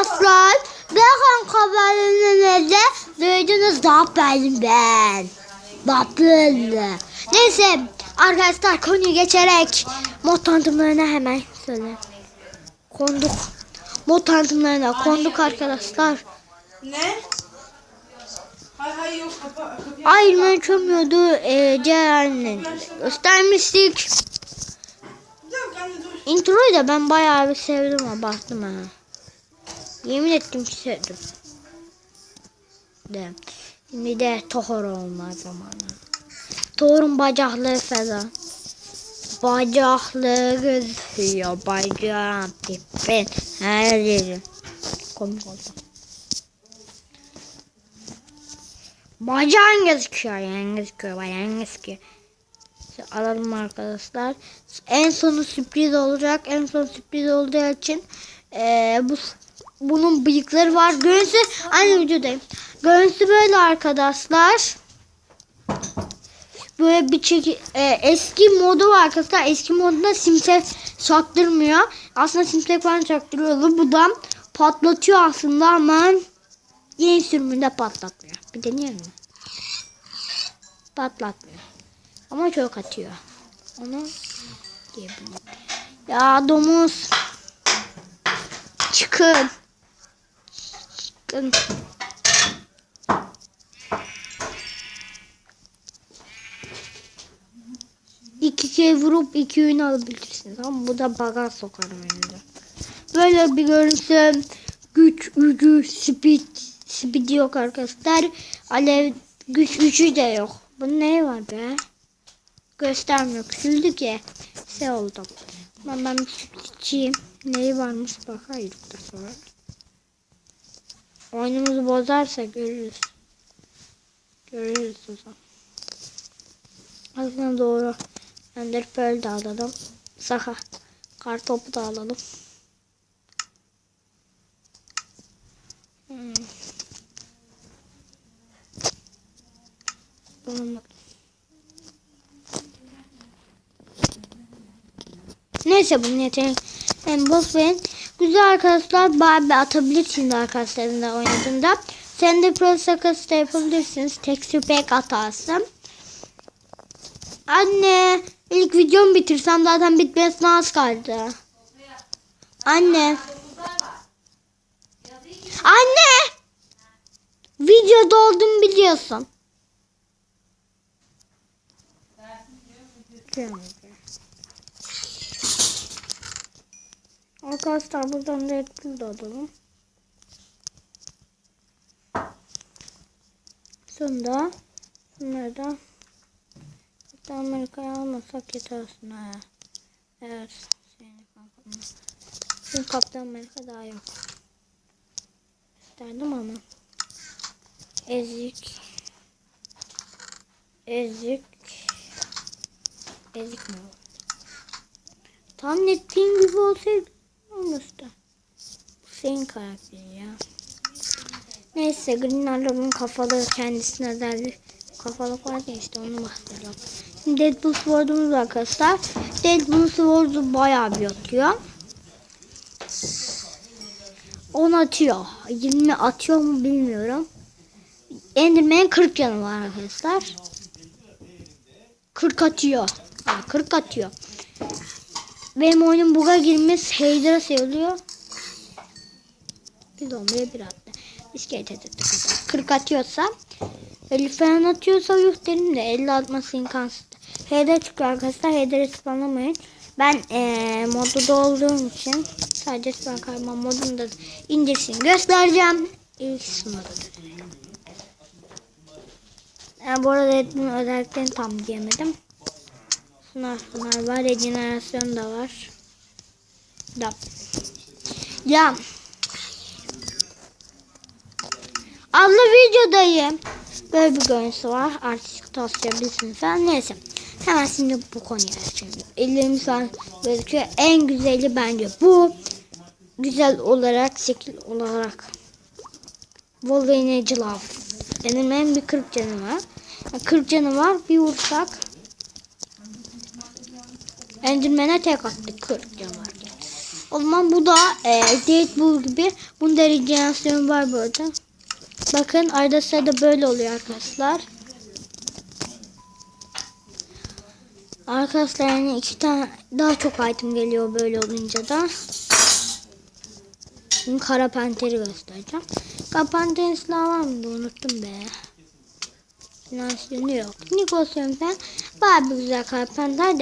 Arkadaşlar bakın kameranızda duydunuz da benim ben. Bakın. Neyse arkadaşlar konuyu geçerek mod tanıtımlarına hemen söyle. Konduk. Mod tanıtımlarına konduk arkadaşlar. Ne? Hay hay yok kapa kapıyı. Ayrımı çömüyordu. E, Ceren'le göstermiştik. Introyu da ben bayağı bir sevdim ama baktım ha. Yemin ettim ki sevdim. De. Şimdi de Tohor olma zamanı. Tohor'un bacakları falan. Bacakları gözüküyor. Bacağım tipin her yeri. Komik oldu. Bacağın gözüküyor. Yani gözüküyor. Bacağın gözüküyor. Alalım arkadaşlar. En sonu sürpriz olacak. En son sürpriz olduğu için eee, bu bunun bıyıkları var. Görüntüsü aynı videodayım. Görüntüsü böyle arkadaşlar. Böyle bir çeki, e, eski modu var arkadaşlar. Eski modunda simsek çaktırmıyor. Aslında simsek falan çaktırıyordu. Bu da patlatıyor aslında ama yeni sürümünde patlatmıyor. Bir deneyelim mi? Patlatmıyor. Ama çok atıyor. Onu diyebilirim. Ya domuz. Çıkın. Çıkın. İki kere vurup iki ürün alabilirsiniz. Ama bu da baga sokarım önünde. Böyle bir görüntü. Güç, gücü, speed. Speed yok arkadaşlar. Alev güç gücü de yok. Bu ne var be? Göstermiyor. Küçüldü ki. Şey oldum. Ben ben içeyim. Neyi varmış bakayım da sonra. Oyunumuzu bozarsa görürüz. Görürüz o zaman. Aslında doğru. Ender Pearl de alalım. Saka. Kartopu da alalım. Hmm. Neyse bunun yeteneği hem boz verin. Güzel arkadaşlar Barbie atabilir şimdi arkadaşlarınla oynadığında. Sen de Pro Sakası da yapabilirsiniz. Texture pack atarsın. Anne ilk videomu bitirsem zaten bitmesine az kaldı. Anne. Anne. Videoda olduğumu biliyorsun. Arkadaşlar buradan Deadpool da alalım. Sonra bunları da hatta Amerika'ya almasak yeter aslında. Evet. Çünkü Kaptan Amerika daha yok. İsterdim ama. Ezik. Ezik. Ezik mi oldu? Tahmin ettiğim gibi olsaydı olmuştu. Senin karakterin ya. Neyse Green Arrow'un kafalı kendisine özel bir kafalık var ya işte onu bahsediyorum. Şimdi Deadpool Sword'umuz arkadaşlar. Deadpool Sword'u bayağı bir atıyor. 10 atıyor. 20 atıyor mu bilmiyorum. Enderman 40 canı var arkadaşlar. 40 atıyor. Ha, 40 atıyor. Benim oyunum buga girmiş. Heyder'a sayılıyor. Bir zombiye bir attı. İskelet kadar. 40 atıyorsa 50 falan atıyorsa yuh derim de 50 atması imkansız. Heyder çıkıyor arkadaşlar. Heyder'i spamlamayın. Ben ee, modda olduğum için sadece spam karma modunu da indirsin göstereceğim. İlk sınırda. Yani bu arada özelliklerini tam diyemedim. Şunlar var. Regenerasyon da var. Da. Ya. Abla videodayım. Böyle bir görüntüsü var. Artık taslayabilirsiniz falan. Neyse. Hemen şimdi bu konuya geçelim. Ellerim şu an gözüküyor. En güzeli bence bu. Güzel olarak, şekil olarak. Wolverine Love. Benim en bir 40 canı var. 40 canı var. Bir vursak. Enderman'e tek attık 40 can var. O zaman bu da e, Deadpool gibi. Bunun da rejenerasyonu var burada. Bakın arada sırada böyle oluyor arkadaşlar. Arkadaşlar yani iki tane daha çok item geliyor böyle olunca da. Şimdi kara panteri göstereceğim. Kara panterin silahı var mıydı unuttum be. Finansiyonu yok. Nikos yöntem var bir güzel kara panter.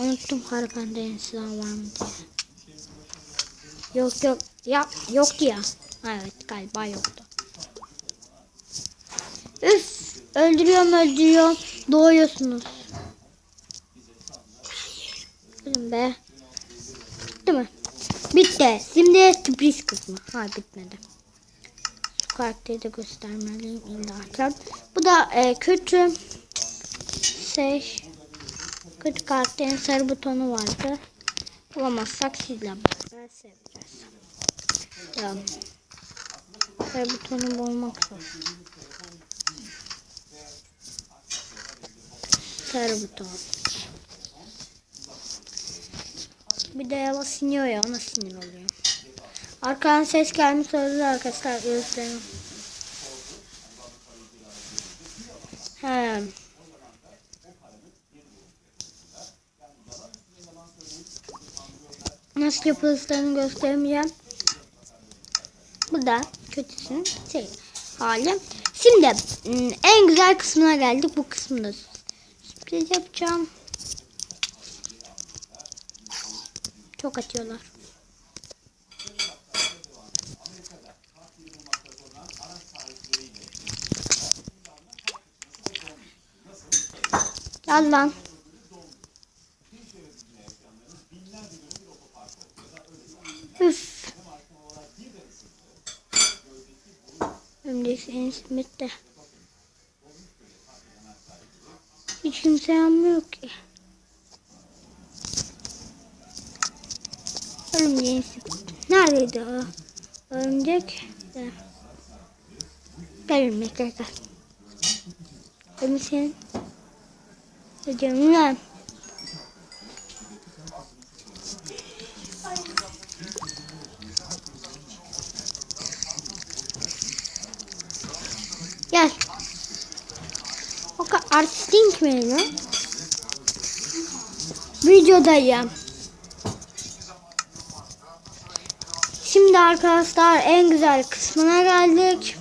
Unuttum panterin silahı var mı diye. Yok yok. Ya yoktu ya. Evet galiba yoktu. Üf öldürüyorum öldürüyorum. Doğuyorsunuz. Ölüm be. Bitti mi? Bitti. Şimdi sürpriz kısmı. Ha bitmedi. Şu karakteri de göstermeliyim illa Bu da e, kötü şey kötü karakterin sarı butonu vardı. Bulamazsak sizle beraber. Sarı butonu bulmak zor. Sarı buton. Bir de yava siniyor ya ona sinir oluyor. Arkadan ses gelmiş olabilir arkadaşlar göstereyim. He. Nasıl yapıldığını göstermeyeceğim. Bu da kötüsün şey hali. Şimdi ım, en güzel kısmına geldik. Bu kısımda sürpriz yapacağım. Çok atıyorlar. Gel lan. Üf. Ömresi en bitti. Hiç kimse yanmıyor ki. Örümceğin sıkıntı. Neredeydi o? Örümcek. De. Gel örümcek gel gel. Örümceğin. Hocam lan. Gel. O kadar artistik mi lan? Videodayım. Şimdi arkadaşlar en güzel kısmına geldik.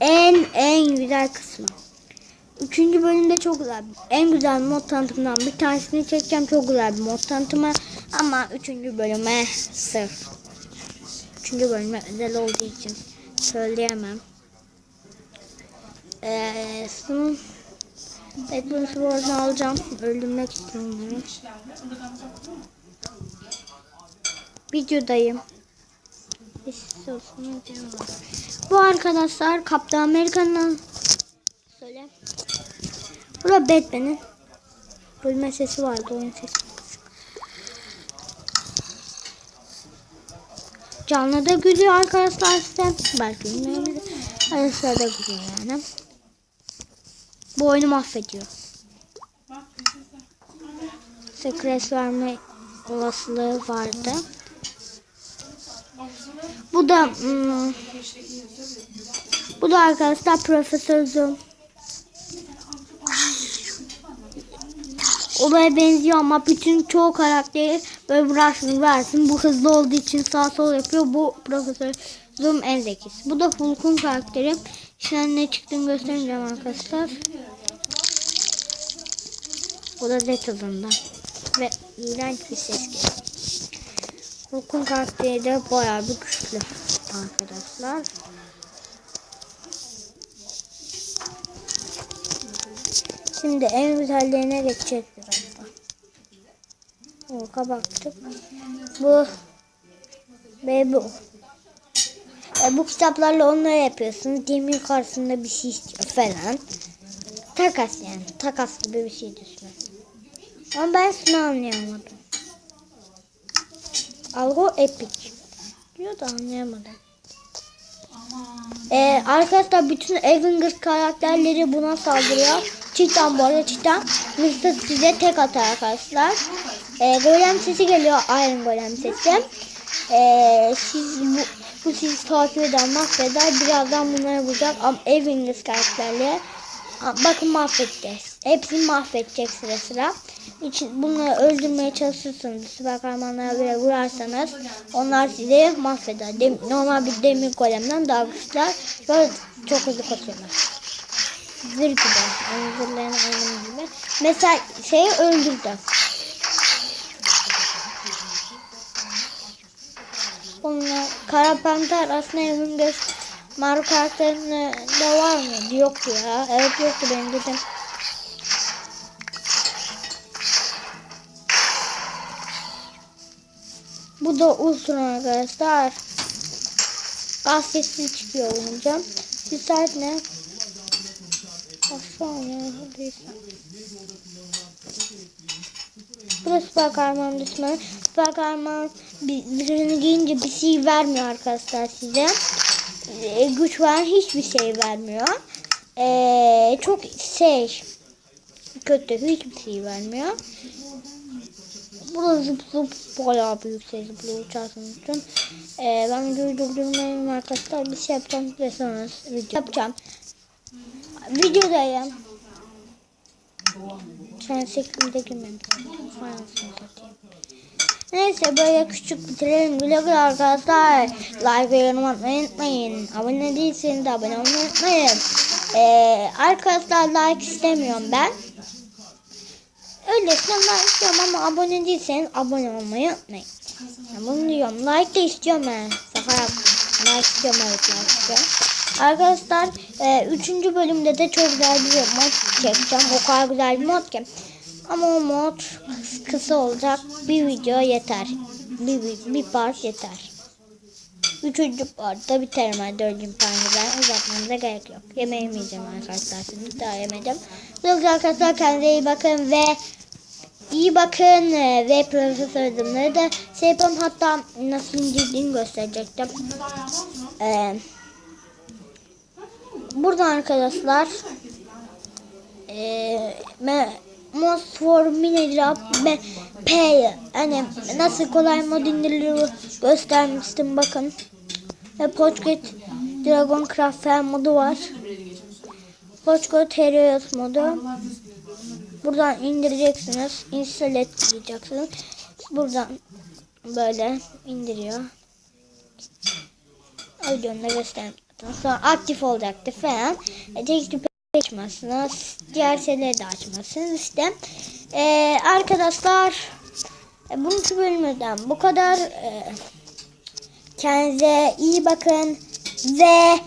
En en güzel kısmı. Üçüncü bölümde çok güzel. En güzel mod tanıtımından bir tanesini çekeceğim. Çok güzel bir mod tanıtımı. Ama üçüncü bölüme sırf. Üçüncü bölüme özel olduğu için söyleyemem. Son Batman Sword'unu alacağım. Öldürmek istiyorum. Videodayım. Bu arkadaşlar Kaptan Amerika'nın söyle. Bu da Batman'in bölme sesi vardı oyun sesi. Canlı da gülüyor arkadaşlar size. Belki bilmeyebilir. Arasında da gülüyor yani. Bu oyunu mahvediyor. Sekres verme olasılığı vardı. Bu da hmm, bu da arkadaşlar Profesör Zoom. Olaya benziyor ama bütün çoğu karakteri böyle bıraksın versin. Bu hızlı olduğu için sağ sol yapıyor. Bu Profesör Zoom en zekisi. Bu da Hulk'un karakteri. Şimdi ne çıktığını göstereceğim arkadaşlar. Bu da hızından. Ve iğrenç bir ses geliyor. Hulk'un karakteri de bayağı bir güçlü arkadaşlar. Şimdi en güzellerine geçeceğiz birazdan. Hulk'a baktık. Bu bu. E, bu kitaplarla onları yapıyorsunuz. Demir karşısında bir şey istiyor falan. Takas yani. Takas gibi bir şey düşünün. Ama ben şunu anlayamadım. Algo epic. Diyor da anlayamadım. Ee, arkadaşlar bütün Avenger karakterleri buna saldırıyor. Çiğdem bu arada Çiğdem hırsız size tek atar arkadaşlar. Ee, golem sesi geliyor. Iron golem sesi. Ee, siz bu, bu sizi takip eden mahveder. Birazdan bunları bulacak. Ama İngiliz karakterleri. Bakın mahvedeceğiz. Hepsini mahvedecek sıra sıra. İçin, bunları öldürmeye çalışırsanız, süper kahramanlara böyle vurarsanız onlar sizi mahveder. Dem, normal bir demir golemden daha güçlüler. Böyle çok hızlı kaçıyorlar. Zır gibi. Yani zırlayan aynı gibi. Mesela şeyi öldürdü. Bunlar Kara Panter aslında evin Mario karakterinde de var mı? Yoktu ya. Evet yoktu benim dedim. Bu da Ultron arkadaşlar. Gaz çıkıyor olunca. Saat ne? Aşağı ya. Neyse. Burası süper kahraman düşmanı. Süper kahraman bir- birini giyince bir şey vermiyor arkadaşlar size. Ee, güç veren hiçbir şey vermiyor. Ee, çok şey kötü hiçbir şey vermiyor. Burada zıp zıp bayağı büyük şey zıplıyor için. Ee, ben videoyu arkadaşlar. Bir şey yapacağım sonra video yapacağım. Videodayım. Sen sekülde girmedim. Neyse böyle küçük bitirelim. Güle arkadaşlar. Like ve yorum atmayı unutmayın. Abone değilseniz de abone olmayı unutmayın. Ee, arkadaşlar like istemiyorum ben. Öylesine like istiyorum ama abone değilseniz abone olmayı unutmayın. Ya bunu diyorum. Like de istiyorum ben. Yaptım. Like istiyorum evet like istiyorum. Arkadaşlar 3. bölümde de çok güzel bir mod çekeceğim. O kadar güzel bir mod ki. Ama o mod kısa olacak. Bir video yeter. Bir, bir, part yeter. Üçüncü partta biterim ben dördüncü partta ben uzatmamıza gerek yok. Yemeğimi yiyeceğim arkadaşlar şimdi daha yemedim. Böylece arkadaşlar kendinize iyi bakın ve iyi bakın e, ve profesör adımları da şey yapalım hatta nasıl indirdiğini gösterecektim. Ee, burada arkadaşlar e, me, Most for Minecraft me, P hani nasıl kolay mod indirilir göstermiştim bakın. Ve Pocket Dragon Craft modu var. Pocket Heroes modu. Buradan indireceksiniz. Install et. Buradan böyle indiriyor. Videonu da göstermiştim. Sonra aktif olacaktı falan. E, tek açmazsınız. Diğer şeyleri de açmazsınız. İşte e, arkadaşlar e, bugünkü bölümden bu kadar. E, kendinize iyi bakın ve